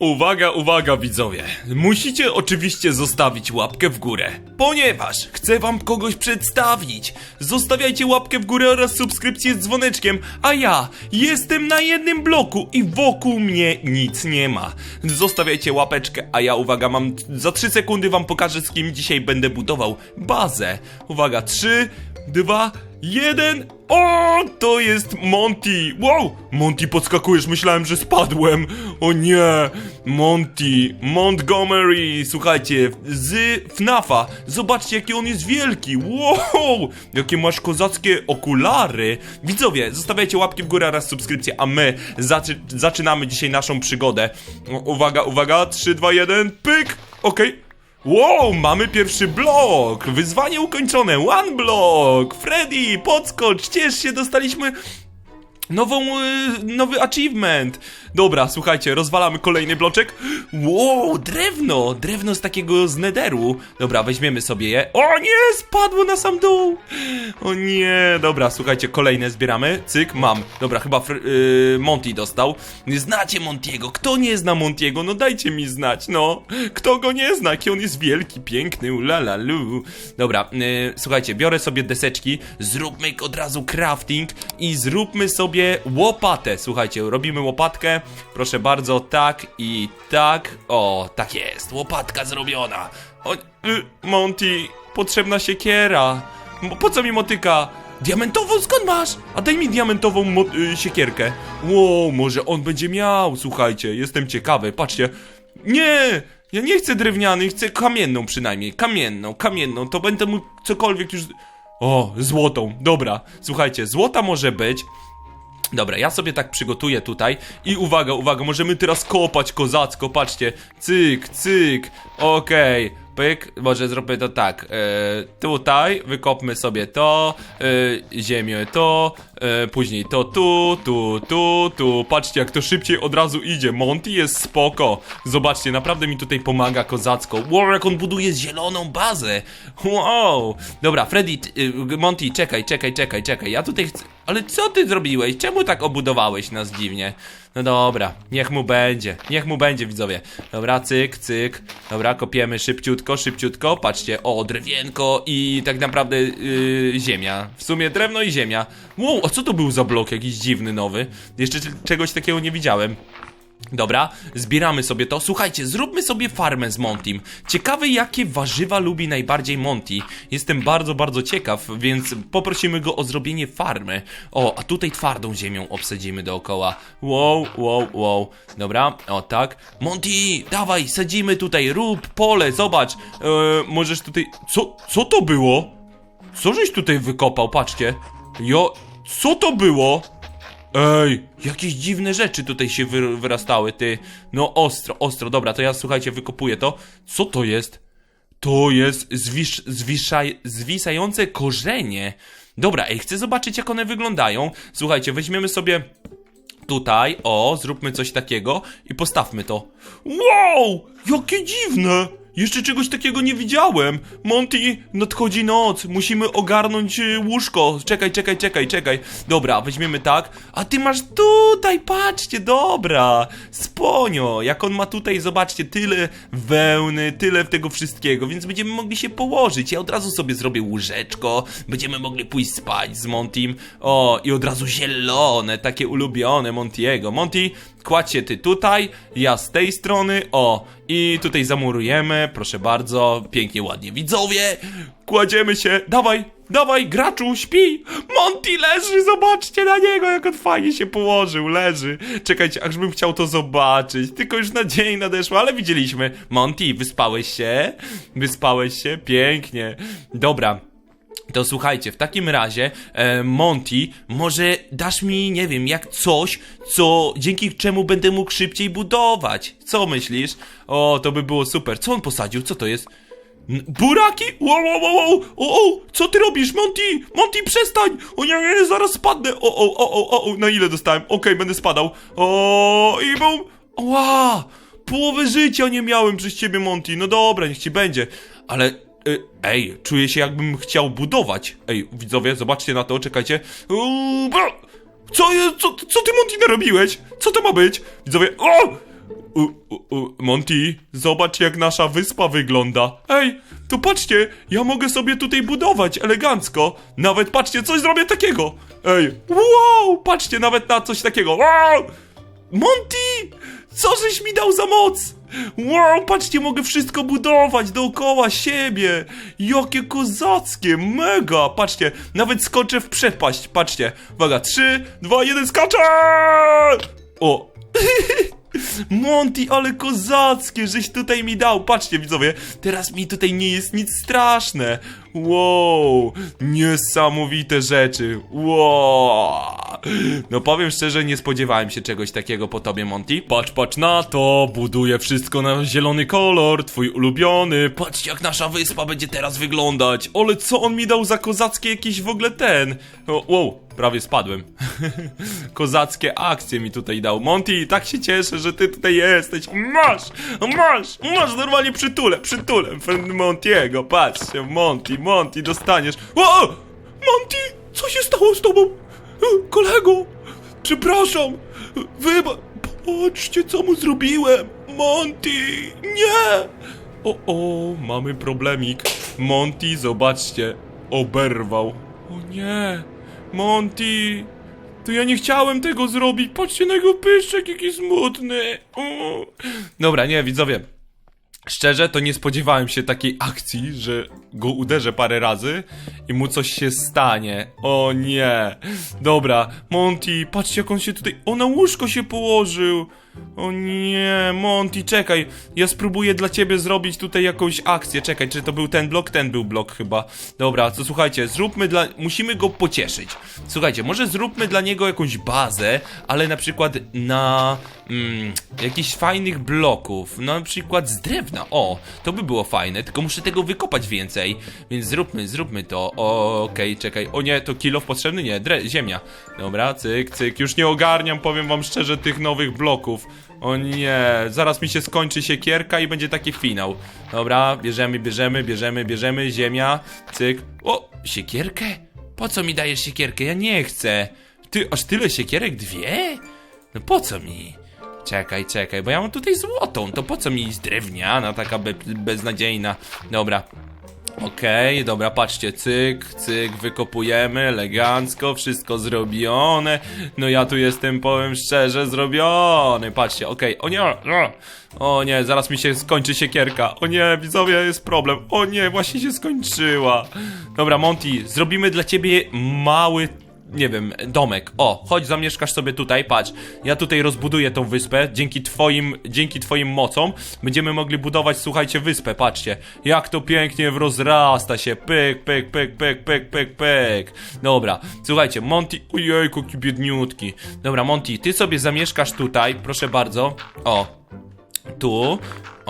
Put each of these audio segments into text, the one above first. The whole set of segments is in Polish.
Uwaga, uwaga widzowie. Musicie oczywiście zostawić łapkę w górę, ponieważ chcę wam kogoś przedstawić. Zostawiajcie łapkę w górę oraz subskrypcję z dzwoneczkiem, a ja jestem na jednym bloku i wokół mnie nic nie ma. Zostawiajcie łapeczkę, a ja uwaga, mam za 3 sekundy wam pokażę z kim dzisiaj będę budował bazę. Uwaga, 3, 2, Jeden! O, to jest Monty! Wow! Monty, podskakujesz, myślałem, że spadłem! O nie! Monty, Montgomery! Słuchajcie, z FNAFa! Zobaczcie, jaki on jest wielki! Wow! Jakie masz kozackie okulary! Widzowie, zostawiajcie łapki w górę oraz subskrypcję, a my zaczy zaczynamy dzisiaj naszą przygodę. Uwaga, uwaga, 3, 2, 1, pyk! Okej. Wow, mamy pierwszy blok! Wyzwanie ukończone, one block! Freddy, podskocz, ciesz się, dostaliśmy nową, y, nowy achievement! Dobra, słuchajcie, rozwalamy kolejny bloczek. Wow, drewno! Drewno z takiego z nederu. Dobra, weźmiemy sobie je. O nie, spadło na sam dół! O nie, dobra, słuchajcie, kolejne zbieramy. Cyk, mam. Dobra, chyba fr- y, Monty dostał. Znacie Montiego, kto nie zna Montiego? No dajcie mi znać, no. Kto go nie zna, jaki on jest wielki, piękny, ulalalu. Dobra, y, słuchajcie, biorę sobie deseczki, zróbmy od razu crafting i zróbmy sobie łopatę. Słuchajcie, robimy łopatkę. Proszę bardzo, tak i tak. O, tak jest, łopatka zrobiona. O, y, Monty, potrzebna siekiera. Mo- Po co mi motyka? Diamentową skąd masz? A daj mi diamentową y, siekierkę. Wow, może on będzie miał, słuchajcie, jestem ciekawy, patrzcie. Nie! Ja nie chcę drewnianej, chcę kamienną przynajmniej. Kamienną, kamienną, to będę mógł cokolwiek już... O, złotą, dobra. Słuchajcie, złota może być. Dobra, ja sobie tak przygotuję tutaj i uwaga, uwaga, możemy teraz kopać kozacko, patrzcie, cyk, cyk, okej, pyk, może zrobię to tak, e, tutaj wykopmy sobie to, e, ziemię to, e, później to tu, tu, tu, tu, patrzcie jak to szybciej od razu idzie, Monty jest spoko, zobaczcie, naprawdę mi tutaj pomaga kozacko, wow, jak on buduje zieloną bazę, wow, dobra, Freddy, y, Monty, czekaj, czekaj, czekaj, czekaj, ja tutaj chcę, ale co ty zrobiłeś? Czemu tak obudowałeś nas dziwnie? No dobra, niech mu będzie, niech mu będzie widzowie. Dobra, cyk, cyk. Dobra, kopiemy szybciutko, szybciutko. Patrzcie, o, drewienko i tak naprawdę yy, ziemia. W sumie drewno i ziemia. Wow, a co to był za blok jakiś dziwny, nowy? Jeszcze czegoś takiego nie widziałem. Dobra, zbieramy sobie to. Słuchajcie, zróbmy sobie farmę z Montym. Ciekawe, jakie warzywa lubi najbardziej Monty. Jestem bardzo, bardzo ciekaw, więc poprosimy go o zrobienie farmy. O, a tutaj twardą ziemią obsadzimy dookoła. Wow, wow, wow. Dobra, o tak. Monty, dawaj, sadzimy tutaj, rób pole, zobacz. Eee, możesz tutaj... Co, co to było? Co żeś tutaj wykopał? Patrzcie. Jo, co to było? Ej, jakieś dziwne rzeczy tutaj się wy wyrastały, ty. No ostro, ostro, dobra, to ja słuchajcie, wykopuję to. Co to jest? To jest zwiszaj, zwisające korzenie. Dobra, ej, chcę zobaczyć jak one wyglądają. Słuchajcie, weźmiemy sobie tutaj, o, zróbmy coś takiego i postawmy to. Wow, jakie dziwne! Jeszcze czegoś takiego nie widziałem. Monty, nadchodzi noc, musimy ogarnąć y, łóżko. Czekaj, czekaj, czekaj, czekaj. Dobra, weźmiemy tak. A ty masz tutaj, patrzcie, dobra. Sponio, jak on ma tutaj, zobaczcie, tyle wełny, tyle tego wszystkiego, więc będziemy mogli się położyć. Ja od razu sobie zrobię łóżeczko, będziemy mogli pójść spać z Montym. O, i od razu zielone, takie ulubione Montiego. Monty, kładź się ty tutaj, ja z tej strony, o, i tutaj zamurujemy, proszę bardzo, pięknie, ładnie. Widzowie, kładziemy się, dawaj, dawaj, graczu, śpi! Monty leży, zobaczcie na niego, jak on fajnie się położył, leży. Czekajcie, aż bym chciał to zobaczyć, tylko już na dzień ale widzieliśmy. Monty, wyspałeś się? Wyspałeś się? Pięknie. Dobra, to słuchajcie, w takim razie, e, Monty, może dasz mi, nie wiem, jak coś, co dzięki czemu będę mógł szybciej budować. Co myślisz? O, to by było super. Co on posadził? Co to jest? N- Buraki? Wow, wow, wow, wow! O, o, co ty robisz, Monty? Monty, przestań! O nie, nie, zaraz spadnę! O, o, o, o, o, o, na ile dostałem? Okej, będę spadał. O, i bum! Ła! Połowę życia nie miałem przez ciebie, Monty. No dobra, niech ci będzie. Ale Ej, czuję się jakbym chciał budować. Ej, widzowie, zobaczcie na to, czekajcie. Uuu! Co, co, co ty Monty narobiłeś? Co to ma być? Widzowie, o! u, u, u, Monty, zobacz jak nasza wyspa wygląda. Ej, to patrzcie, ja mogę sobie tutaj budować elegancko. Nawet patrzcie, coś zrobię takiego. Ej, wow, patrzcie nawet na coś takiego. Wow! Monty! Co żeś mi dał za moc? Wow, patrzcie, mogę wszystko budować dookoła siebie. Jakie kozackie, mega. Patrzcie, nawet skoczę w przepaść. Patrzcie, uwaga, 3, 2, 1, skaczę! O! Monty, ale kozackie, żeś tutaj mi dał. Patrzcie, widzowie, teraz mi tutaj nie jest nic straszne. Wow, niesamowite rzeczy. Wow. No powiem szczerze, nie spodziewałem się czegoś takiego po tobie, Monty. Patrz, patrz na to, buduję wszystko na zielony kolor, twój ulubiony. Patrz, jak nasza wyspa będzie teraz wyglądać. Ale co on mi dał za kozackie jakiś w ogóle ten? Wow, prawie spadłem. Kozackie akcje mi tutaj dał. Monty, tak się cieszę, że ty tutaj jesteś. Masz, masz, masz normalnie przytulę, przytulę. Montiego, patrzcie, Monty, Monty, dostaniesz. O! Monty, co się stało z tobą? Kolego, przepraszam. Wyba... Patrzcie, co mu zrobiłem. Monty, nie. O, o, mamy problemik. Monty, zobaczcie, oberwał. O nie, Monty, to ja nie chciałem tego zrobić. Patrzcie na jego pyszczek, jaki smutny. O. Dobra, nie, widzowie. Szczerze, to nie spodziewałem się takiej akcji, że go uderzę parę razy i mu coś się stanie. O nie. Dobra, Monty, patrzcie jak on się tutaj... O, na łóżko się położył. O nie, Monty, czekaj. Ja spróbuję dla ciebie zrobić tutaj jakąś akcję. Czekaj, czy to był ten blok? Ten był blok chyba. Dobra, to słuchajcie, zróbmy dla... Musimy go pocieszyć. Słuchajcie, może zróbmy dla niego jakąś bazę, ale na przykład na... Mm, jakichś fajnych bloków. Na przykład z drewna. O, to by było fajne, tylko muszę tego wykopać więcej. Więc zróbmy, zróbmy to. Okej, czekaj. O nie, to kilof potrzebny? Nie, ziemia. Dobra, cyk, cyk. Już nie ogarniam, powiem wam szczerze, tych nowych bloków. O nie, zaraz mi się skończy siekierka i będzie taki finał. Dobra, bierzemy, bierzemy, bierzemy, bierzemy, ziemia, cyk. O, siekierkę? Po co mi dajesz siekierkę? Ja nie chcę. Ty, aż tyle siekierek? Dwie? No po co mi? Czekaj, czekaj, bo ja mam tutaj złotą, to po co mi jest drewniana, taka be beznadziejna. Dobra, Okej, dobra, patrzcie, cyk, cyk, wykopujemy, elegancko, wszystko zrobione. No ja tu jestem, powiem szczerze, zrobiony. Patrzcie, okej, o nie, o nie, zaraz mi się skończy siekierka. O nie, widzowie, jest problem. O nie, właśnie się skończyła. Dobra, Monty, zrobimy dla ciebie mały nie wiem, domek. O, chodź, zamieszkasz sobie tutaj, patrz. Ja tutaj rozbuduję tą wyspę. Dzięki twoim, dzięki twoim mocom będziemy mogli budować, słuchajcie, wyspę, patrzcie. Jak to pięknie rozrasta się. Pyk, pyk, pyk, pyk, pyk, pyk, pyk. Dobra, słuchajcie, Monty, ojejku, jaki biedniutki. Dobra, Monty, ty sobie zamieszkasz tutaj, proszę bardzo. O, tu.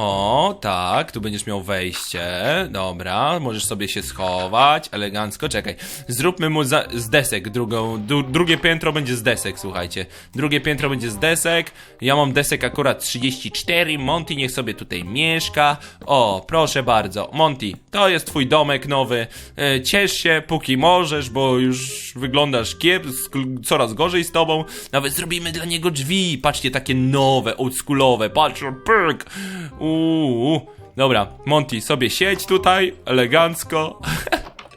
O, tak, tu będziesz miał wejście. Dobra, możesz sobie się schować. Elegancko, czekaj. Zróbmy mu za, z desek drugą. Du, drugie piętro będzie z desek, słuchajcie. Drugie piętro będzie z desek. Ja mam desek akurat 34. Monty niech sobie tutaj mieszka. O, proszę bardzo. Monty, to jest twój domek nowy. E, ciesz się, póki możesz, bo już wyglądasz kiepsko, coraz gorzej z tobą. Nawet zrobimy dla niego drzwi. Patrzcie, takie nowe, oldschoolowe. Patrz, pyk. Uuu. Dobra, Monty, sobie siedź tutaj, elegancko.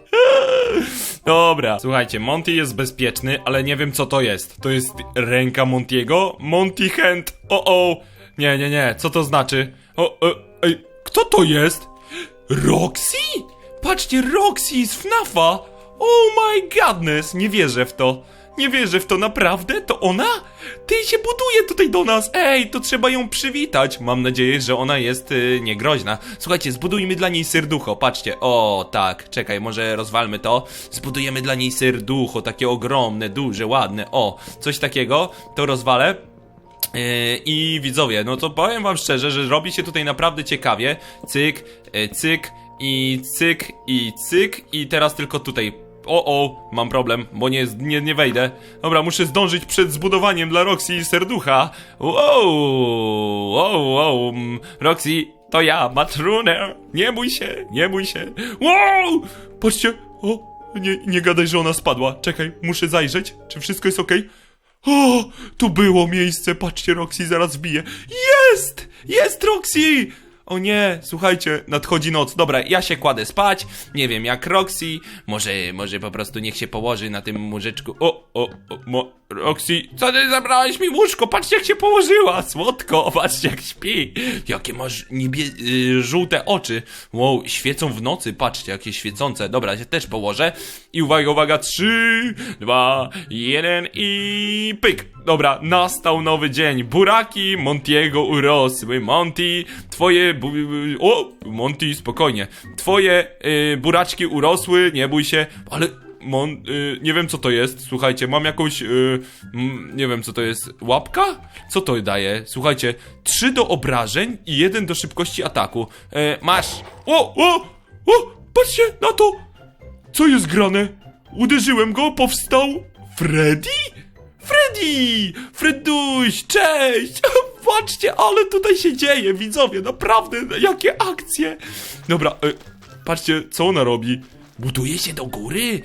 Dobra, słuchajcie, Monty jest bezpieczny, ale nie wiem co to jest. To jest ręka Montiego? Monty Hand. O, o. Nie, nie, nie, co to znaczy? O, o, ej, kto to jest? Roxy? Patrzcie, Roxy z FNAFa! Oh my godness, nie wierzę w to. Nie wierzę w to, naprawdę? To ona? Ty się buduje tutaj do nas! Ej, to trzeba ją przywitać! Mam nadzieję, że ona jest y, niegroźna. Słuchajcie, zbudujmy dla niej serducho, patrzcie. O, tak, czekaj, może rozwalmy to. Zbudujemy dla niej serducho, takie ogromne, duże, ładne. O, coś takiego, to rozwalę. Yy, I widzowie, no to powiem wam szczerze, że robi się tutaj naprawdę ciekawie. Cyk, yy, cyk i cyk i cyk i teraz tylko tutaj. O, o, mam problem, bo nie, nie, nie wejdę. Dobra, muszę zdążyć przed zbudowaniem dla Roxy serducha. Wow, wow, wow, Roxy, to ja, Matruner. Nie bój się, nie bój się. Wow, patrzcie, o, nie, nie gadaj, że ona spadła. Czekaj, muszę zajrzeć, czy wszystko jest okej. O, tu było miejsce, patrzcie, Roxy zaraz wbije. Jest! Jest Roxy! O nie, słuchajcie, nadchodzi noc. Dobra, ja się kładę spać. Nie wiem, jak Roxy. Może, może po prostu niech się położy na tym łóżeczku. O, o, o, mo, Roxy, co ty zabrałeś mi łóżko? Patrzcie, jak się położyła. Słodko, patrzcie, jak śpi. Jakie masz niebie... Y, żółte oczy. Wow, świecą w nocy, patrzcie, jakie świecące. Dobra, się też położę. I uwaga, uwaga, trzy, dwa, jeden i pyk. Dobra, nastał nowy dzień. Buraki Montiego urosły. Monty, twoje... Bu... O, Monty, spokojnie. Twoje y, buraczki urosły, nie bój się, ale... Mon, y, nie wiem co to jest, słuchajcie, mam jakąś, y, mm, nie wiem co to jest, łapka? Co to daje? Słuchajcie, 3 do obrażeń i 1 do szybkości ataku. E, masz. O, o, o, patrzcie na to! Co jest grane? Uderzyłem go, powstał Freddy? Freddy! Freduś, cześć! Patrzcie, ale tutaj się dzieje, widzowie, naprawdę, jakie akcje! Dobra, e, patrzcie, co ona robi. Buduje się do góry?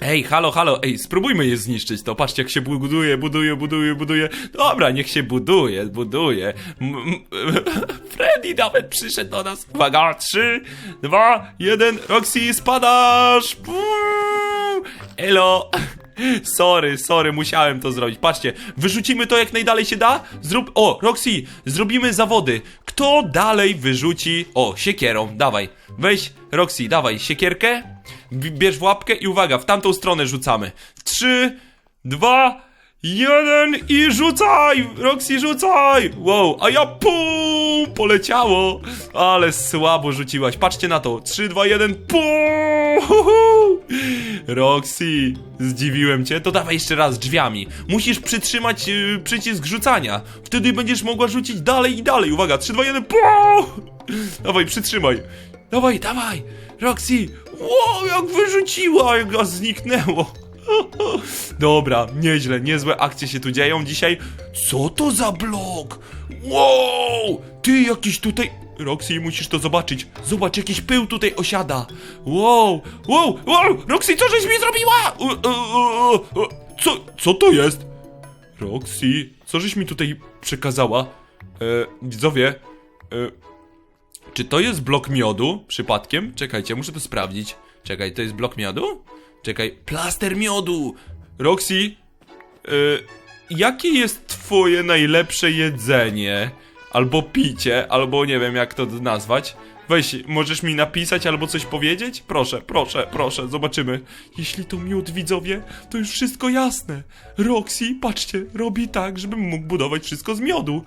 Ej, halo, halo, ej, spróbujmy je zniszczyć to. Patrzcie, jak się buduje, buduje, buduje, buduje. Dobra, niech się buduje, buduje. M- Freddy nawet przyszedł do nas. Uwaga, trzy, dwa, jeden. Roxy, spadasz! Puuu. Elo! Sorry, sorry, musiałem to zrobić. Patrzcie, wyrzucimy to jak najdalej się da. Zrób. O, Roxy, zrobimy zawody. Kto dalej wyrzuci. O, siekierą, dawaj. Weź, Roxy, dawaj, siekierkę. Bierz w łapkę i uwaga, w tamtą stronę rzucamy. Trzy, dwa, jeden i rzucaj! Roxy, rzucaj! Wow, a ja pum! Poleciało! Ale słabo rzuciłaś. Patrzcie na to. Trzy, dwa, jeden, pum! Hu, hu. Roxy, zdziwiłem cię. To dawaj jeszcze raz drzwiami. Musisz przytrzymać yy, przycisk rzucania. Wtedy będziesz mogła rzucić dalej i dalej. Uwaga, 3, 2, 1, pum! Dawaj, przytrzymaj. Dawaj, dawaj! Roxy! Wow, jak wyrzuciła, jak zniknęło. Dobra, nieźle, niezłe akcje się tu dzieją dzisiaj. Co to za blok? Wow! Ty jakiś tutaj... Roxy, musisz to zobaczyć. Zobacz, jakiś pył tutaj osiada. Wow, wow, wow! Roxy, co żeś mi zrobiła? Co, co to jest? Roxy, co żeś mi tutaj przekazała? E, widzowie, e, czy to jest blok miodu przypadkiem? Czekajcie, muszę to sprawdzić. Czekaj, to jest blok miodu? Czekaj, plaster miodu! Roxy, y, jakie jest twoje najlepsze jedzenie? Albo picie, albo nie wiem jak to nazwać. Weź, możesz mi napisać albo coś powiedzieć? Proszę, proszę, proszę, zobaczymy. Jeśli to miód, widzowie, to już wszystko jasne. Roxy, patrzcie, robi tak, żebym mógł budować wszystko z miodu.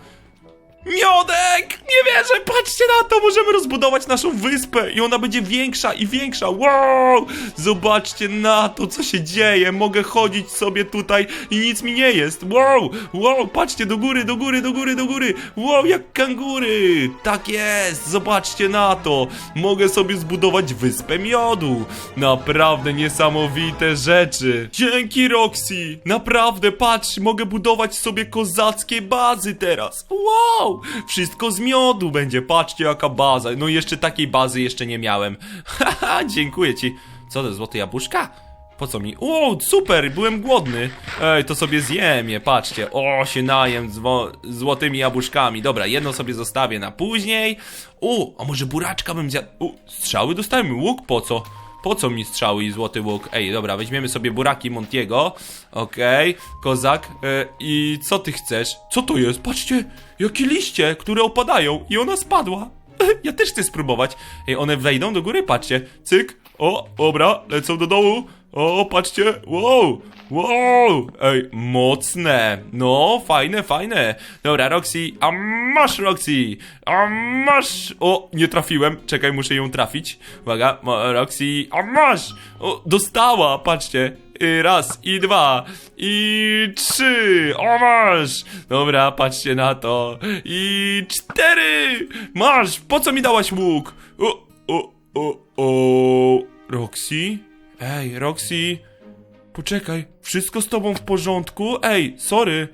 Miodek! Nie wierzę, patrzcie na to! Możemy rozbudować naszą wyspę i ona będzie większa i większa. Wow! Zobaczcie na to, co się dzieje. Mogę chodzić sobie tutaj i nic mi nie jest. Wow! Wow! Patrzcie do góry, do góry, do góry, do góry. Wow, jak kangury! Tak jest! Zobaczcie na to! Mogę sobie zbudować wyspę miodu. Naprawdę niesamowite rzeczy. Dzięki Roxy! Naprawdę, patrz, mogę budować sobie kozackie bazy teraz. Wow! Wszystko z miodu będzie, patrzcie jaka baza. No jeszcze takiej bazy jeszcze nie miałem. Haha, dziękuję ci. Co to, złote jabłuszka? Po co mi? O, super, byłem głodny. Ej, to sobie zjem je, patrzcie. O, się najem zwo- złotymi jabłuszkami. Dobra, jedno sobie zostawię na później. O, a może buraczka bym zjadł? O, strzały dostałem, łuk po co? Po co mi strzały i złoty łuk? Ej, dobra, weźmiemy sobie buraki Montiego. Okej, kozak. E, I co ty chcesz? Co to jest? Patrzcie, jakie liście, które opadają i ona spadła. Ja też chcę spróbować. Ej, one wejdą do góry, patrzcie. Cyk. O, dobra, lecą do dołu. O, patrzcie. Wow, wow. Ej, mocne. No, fajne, fajne. Dobra, Roxy, a masz, Roxy. A masz. O, nie trafiłem. Czekaj, muszę ją trafić. Uwaga, Roxy, a masz. O, dostała, patrzcie. Y, Raz i dwa i trzy. O masz! Dobra, patrzcie na to. I cztery. Masz! Po co mi dałaś łuk? O, o, o, o. Roxy? Ej, Roxy. Poczekaj, wszystko z tobą w porządku? Ej, sorry.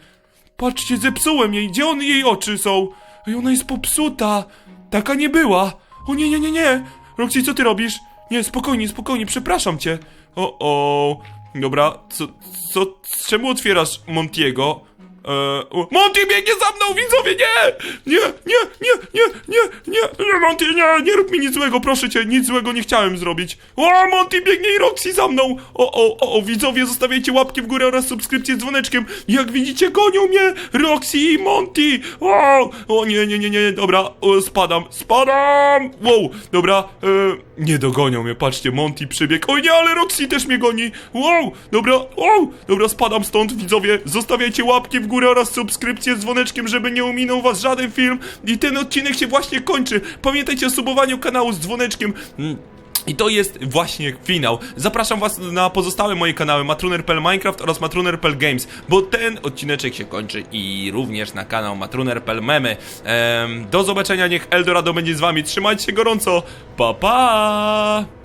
Patrzcie, zepsułem jej. Gdzie on jej oczy są? Ej, ona jest popsuta. Taka nie była. O nie, nie, nie, nie. Roxy, co ty robisz? Nie, spokojnie, spokojnie, przepraszam cię. O, o. Dobra, co, co, czemu otwierasz Montiego? O, Monty biegnie za mną, widzowie, nie! Nie, nie, nie, nie, nie, nie, nie, Monty, nie, nie rób mi nic złego, proszę cię, nic złego nie chciałem zrobić. O, Monty biegnie i Roxy za mną! O, o, o, o, widzowie, zostawiajcie łapki w górę oraz subskrypcję z dzwoneczkiem. Jak widzicie, gonią mnie Roxy i Monty! O, o, nie, nie, nie, nie, dobra, o, spadam, spadam! Wow, dobra, e, nie dogonią mnie, patrzcie, Monty przybiegł. O nie, ale Roxy też mnie goni! Wow, dobra, wow, dobra, spadam stąd, widzowie, zostawiajcie łapki w górę oraz subskrypcję z dzwoneczkiem, żeby nie ominął was żaden film. I ten odcinek się właśnie kończy. Pamiętajcie o subowaniu kanału z dzwoneczkiem. Mm. I to jest właśnie finał. Zapraszam was na pozostałe moje kanały Matruner.pl Minecraft oraz Matruner.pl Games, bo ten odcineczek się kończy i również na kanał Matruner.pl Memy. Em, do zobaczenia, niech Eldorado będzie z wami. Trzymajcie się gorąco. Pa pa!